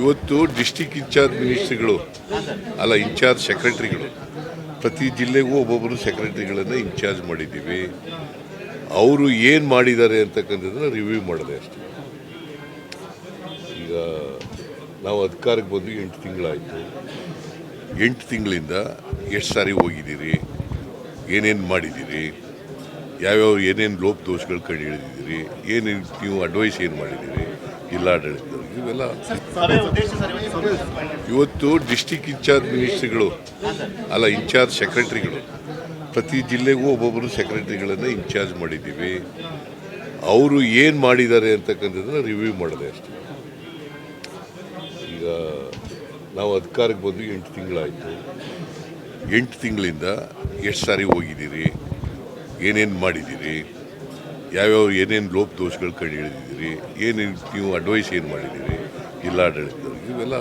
ಇವತ್ತು district incharge ಮಿನಿಸ್ಟ್ರಿಗಳು ಅಲ್ಲ incharge ಸೆಕ್ರೆಟರಿಗಳು ಪ್ರತಿ ಜಿಲ್ಲೆಗೂ ಒಬ್ಬೊಬ್ಬರು ಸೆಕ್ರೆಟರಿಗಳನ್ನು ಇನ್ಚಾರ್ಜ್ ಮಾಡಿದ್ದೀವಿ. ಅವರು ಏನು ಮಾಡಿದ್ದಾರೆ ಅಂತಕ್ಕಂಥದ್ದನ್ನು ರಿವ್ಯೂ ಮಾಡಿದೆ ಅಷ್ಟೇ. ಈಗ ನಾವು ಅಧಿಕಾರಕ್ಕೆ ಬಂದು ಎಂಟು ತಿಂಗಳಾಯಿತು. ಎಂಟು ತಿಂಗಳಿಂದ ಎಷ್ಟು ಸಾರಿ ಹೋಗಿದ್ದೀರಿ? ಏನೇನು ಮಾಡಿದ್ದೀರಿ? ಯಾವ್ಯಾವ ಏನೇನು ಲೋಪ ದೋಷಗಳು ಕಂಡು ಹಿಡಿದಿದ್ದೀರಿ? ಏನೇನು ನೀವು ಅಡ್ವೈಸ್ ಏನು ಮಾಡಿದ್ದೀರಿ? ಜಿಲ್ಲಾಡಳಿತದವ್ರಿಗೆ ಇವೆಲ್ಲ ಇವತ್ತು ಡಿಸ್ಟಿಕ್ ಇನ್ಚಾರ್ಜ್ ಮಿನಿಸ್ಟ್ರಿಗಳು ಅಲ್ಲ ಇನ್ಚಾರ್ಜ್ ಸೆಕ್ರೆಟರಿಗಳು ಪ್ರತಿ ಜಿಲ್ಲೆಗೂ ಒಬ್ಬೊಬ್ಬರು ಸೆಕ್ರೆಟರಿಗಳನ್ನು ಇನ್ಚಾರ್ಜ್ ಮಾಡಿದ್ದೀವಿ. ಅವರು ಏನು ಮಾಡಿದ್ದಾರೆ ಅಂತಕ್ಕಂಥದ್ದನ್ನು ರಿವ್ಯೂ ಮಾಡಿದೆ ಅಷ್ಟೆ. ಈಗ ನಾವು ಅಧಿಕಾರಕ್ಕೆ ಬಂದು ಎಂಟು ತಿಂಗಳಾಯಿತು. ಎಂಟು ತಿಂಗಳಿಂದ ಎಷ್ಟು ಸಾರಿ ಹೋಗಿದ್ದೀರಿ? ಏನೇನು ಮಾಡಿದ್ದೀರಿ? ಯಾವ್ಯಾವ ಏನೇನು ಲೋಪ ದೋಷಗಳು ಕಂಡು ಹಿಡಿದಿದ್ದೀರಿ? ಏನೇನು ನೀವು ಅಡ್ವೈಸ್ ಏನು ಮಾಡಿದ್ದೀರಿ? ಜಿಲ್ಲಾಡಳಿತದವ್ರಿಗೆ ಇವೆಲ್ಲ